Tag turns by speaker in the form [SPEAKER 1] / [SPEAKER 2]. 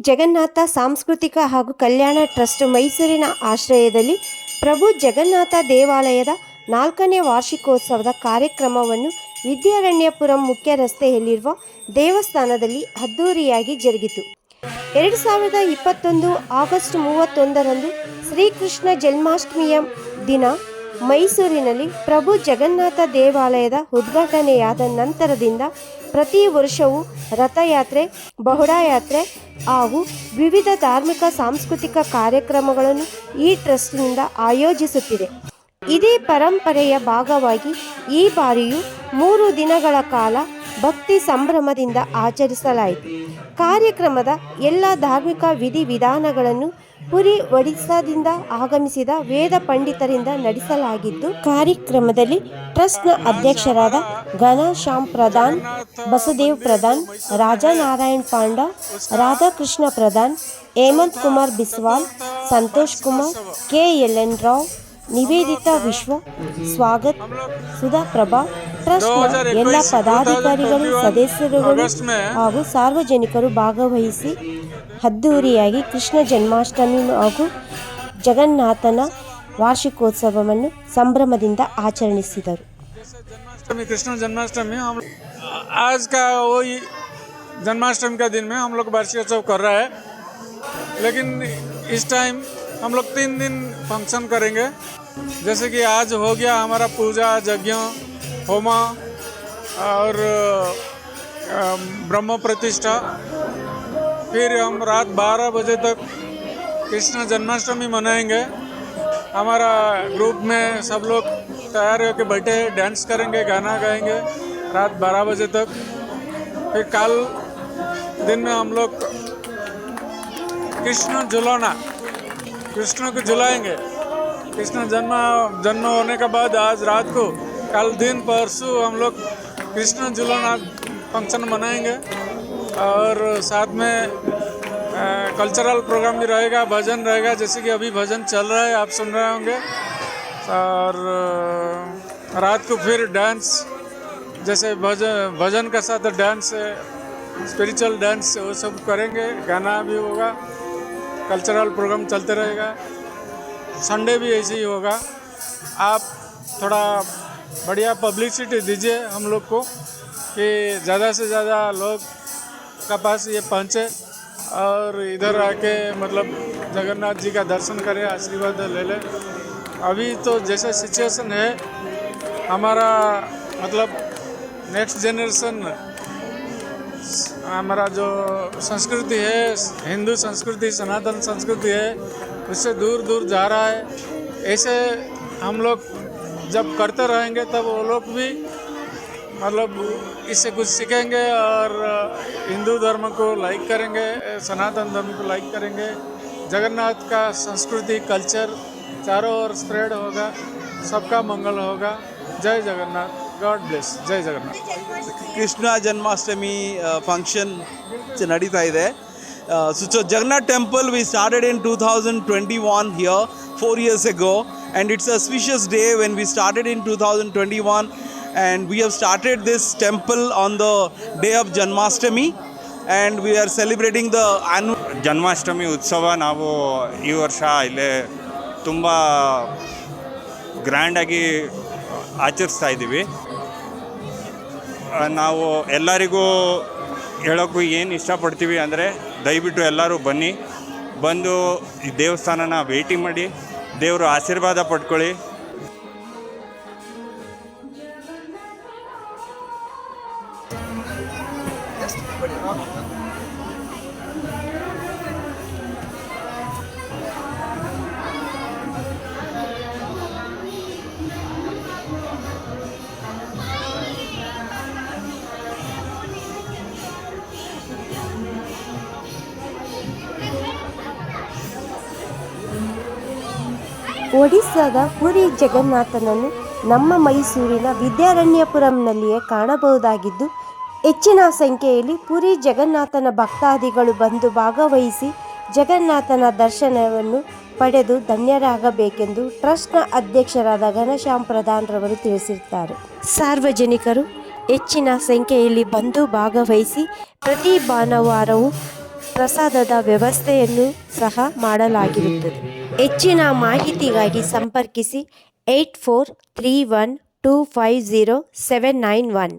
[SPEAKER 1] ಜಗನ್ನಾಥ ಸಾಂಸ್ಕೃತಿಕ ಹಾಗೂ ಕಲ್ಯಾಣ ಟ್ರಸ್ಟ್ ಮೈಸೂರಿನ ಆಶ್ರಯದಲ್ಲಿ ಪ್ರಭು ಜಗನ್ನಾಥ ದೇವಾಲಯದ ನಾಲ್ಕನೇ ವಾರ್ಷಿಕೋತ್ಸವದ ಕಾರ್ಯಕ್ರಮವನ್ನು ವಿದ್ಯಾರಣ್ಯಪುರಂ ಮುಖ್ಯ ರಸ್ತೆಯಲ್ಲಿರುವ ದೇವಸ್ಥಾನದಲ್ಲಿ ಅದ್ದೂರಿಯಾಗಿ ಜರುಗಿತು. ಎರಡು ಸಾವಿರದ ಇಪ್ಪತ್ತೊಂದು ಆಗಸ್ಟ್ ಮೂವತ್ತೊಂದರಂದು ಶ್ರೀಕೃಷ್ಣ ಜನ್ಮಾಷ್ಟಮಿಯ ದಿನ ಮೈಸೂರಿನಲ್ಲಿ ಪ್ರಭು ಜಗನ್ನಾಥ ದೇವಾಲಯದ ಉದ್ಘಾಟನೆಯಾದ ನಂತರದಿಂದ ಪ್ರತಿ ವರ್ಷವೂ ರಥಯಾತ್ರೆ, ಬಹುಡಾಯಾತ್ರೆ ಹಾಗೂ ವಿವಿಧ ಧಾರ್ಮಿಕ, ಸಾಂಸ್ಕೃತಿಕ ಕಾರ್ಯಕ್ರಮಗಳನ್ನು ಈ ಟ್ರಸ್ಟ್ನಿಂದ ಆಯೋಜಿಸುತ್ತಿದೆ. ಇದೇ ಪರಂಪರೆಯ ಭಾಗವಾಗಿ ಈ ಬಾರಿಯೂ ಮೂರು ದಿನಗಳ ಕಾಲ ಭಕ್ತಿ ಸಂಭ್ರಮದಿಂದ ಆಚರಿಸಲಾಯಿತು. ಕಾರ್ಯಕ್ರಮದ ಎಲ್ಲ ಧಾರ್ಮಿಕ ವಿಧಿವಿಧಾನಗಳನ್ನು ಪುರಿ ಒಡಿಸಾದಿಂದ ಆಗಮಿಸಿದ ವೇದ ಪಂಡಿತರಿಂದ ನಡೆಸಲಾಗಿದ್ದು ಕಾರ್ಯಕ್ರಮದಲ್ಲಿ ಟ್ರಸ್ಟ್ನ ಅಧ್ಯಕ್ಷರಾದ Ghanashyam Pradhan, Basadev Pradhan Rajanarayan Panda Radhakrishna Pradhan, Hemant Kumar Biswal, Santosh Kumar, K L N Rao, Nivedita Vishwa, Swagat, Sudha Prabha ಟ್ರಸ್ಟ್ನ ಎಲ್ಲ ಪದಾಧಿಕಾರಿಗಳು ಸದಸ್ಯರುಗಳು ಹಾಗೂ ಸಾರ್ವಜನಿಕರು ಭಾಗವಹಿಸಿ ಅದ್ದೂರಿಯಾಗಿ ಕೃಷ್ಣ ಜನ್ಮಾಷ್ಟಮಿ ಹಾಗೂ ಜಗನ್ನಾಥನ ವಾರ್ಷಿಕೋತ್ಸವವನ್ನು ಸಂಭ್ರಮದಿಂದ ಆಚರಿಸಿದರು
[SPEAKER 2] जन्माष्टमी कृष्ण जन्माष्टमी हम आज का वही जन्माष्टमी का दिन में हम लोग वार्षिकोत्सव कर रहा है लेकिन इस टाइम हम लोग तीन दिन फंक्शन करेंगे जैसे कि आज हो गया हमारा पूजा यज्ञ होमा, और ब्रह्म प्रतिष्ठा। फिर हम रात 12 बजे तक कृष्ण जन्माष्टमी मनाएँगे। हमारा ग्रुप में सब लोग तैयार होकर बैठे डांस करेंगे, गाना गाएँगे रात 12 बजे तक। फिर कल दिन में हम लोग कृष्ण झुलाना, कृष्ण को झुलाएँगे। कृष्ण जन्म जन्म होने के बाद आज रात को कल दिन परसों हम लोग कृष्ण झुलाना फ़ंक्शन मनाएँगे और साथ में कल्चरल प्रोग्राम भी रहेगा, भजन रहेगा, जैसे कि अभी भजन चल रहा है, आप सुन रहे होंगे। और रात को फिर डांस जैसे भजन भजन के साथ डांस स्पिरिचुअल डांस वो सब करेंगे, गाना भी होगा, कल्चरल प्रोग्राम चलते रहेगा। संडे भी ऐसे ही होगा। आप थोड़ा बढ़िया पब्लिसिटी दीजिए हम लोग को कि ज़्यादा से ज़्यादा लोग का पास ये पहुँचे और इधर आके मतलब जगन्नाथ जी का दर्शन करें, आशीर्वाद ले लें। अभी तो जैसा सिचुएशन है, हमारा मतलब नेक्स्ट जनरेशन हमारा जो संस्कृति है, हिंदू संस्कृति, सनातन संस्कृति है, उससे दूर दूर जा रहा है। ऐसे हम लोग जब करते रहेंगे तब वो लोग भी मतलब इससे कुछ सीखेंगे और हिंदू धर्म को लाइक करेंगे सनातन धर्म को लाइक करेंगे जगन्नाथ का संस्कृति कल्चर चारों ओर स्प्रेड होगा सबका मंगल होगा जय जगन्नाथ गॉड ब्लेस जय जगन्नाथ
[SPEAKER 3] ಕೃಷ್ಣ ಜನ್ಮಾಷ್ಟಮಿ ಫಂಕ್ಷನ್ ನಡೀತಾ ಇದೆ so Jagannath temple we started in two thousand twenty one here four years ago auspicious day when we started in two thousand twenty one and we have started this temple on the day of Janmashtami and we are celebrating the annual
[SPEAKER 4] Janmashtami ಉತ್ಸವ ನಾವು ಈ ವರ್ಷ ಇಲ್ಲೇ ತುಂಬ ಗ್ರ್ಯಾಂಡಾಗಿ ಆಚರಿಸ್ತಾ ಇದ್ದೀವಿ. ನಾವು ಎಲ್ಲರಿಗೂ ಹೇಳೋಕ್ಕೂ ಏನು ಇಷ್ಟಪಡ್ತೀವಿ ಅಂದರೆ ದಯವಿಟ್ಟು ಎಲ್ಲರೂ ಬನ್ನಿ. ಬಂದು ಈ ದೇವಸ್ಥಾನನ ಭೇಟಿ ಮಾಡಿ. ದೇವರು ಆಶೀರ್ವಾದ ಪಡ್ಕೊಳ್ಳಿ.
[SPEAKER 1] ಒಡಿಸ್ಸಾದ ಪುರಿ ಜಗನ್ನಾಥನನ್ನು ನಮ್ಮ ಮೈಸೂರಿನ ವಿದ್ಯಾರಣ್ಯಪುರಂನಲ್ಲಿಯೇ ಕಾಣಬಹುದಾಗಿದ್ದು, ಹೆಚ್ಚಿನ ಸಂಖ್ಯೆಯಲ್ಲಿ ಪುರಿ ಜಗನ್ನಾಥನ ಭಕ್ತಾದಿಗಳು ಬಂದು ಭಾಗವಹಿಸಿ ಜಗನ್ನಾಥನ ದರ್ಶನವನ್ನು ಪಡೆದು ಧನ್ಯರಾಗಬೇಕೆಂದು ಟ್ರಸ್ಟ್ನ ಅಧ್ಯಕ್ಷರಾದ ಘನಶ್ಯಾಮ್ ಪ್ರಧಾನ್ರವರು ತಿಳಿಸಿರುತ್ತಾರೆ ಸಾರ್ವಜನಿಕರು ಹೆಚ್ಚಿನ ಸಂಖ್ಯೆಯಲ್ಲಿ ಬಂದು ಭಾಗವಹಿಸಿ ಪ್ರತಿ ಭಾನುವಾರವೂ ಪ್ರಸಾದದ ವ್ಯವಸ್ಥೆಯನ್ನು ಸಹ ಮಾಡಲಾಗಿರುತ್ತದೆ. ಹೆಚ್ಚಿನ ಮಾಹಿತಿಗಾಗಿ ಸಂಪರ್ಕಿಸಿ eight four three one two five zero seven nine one.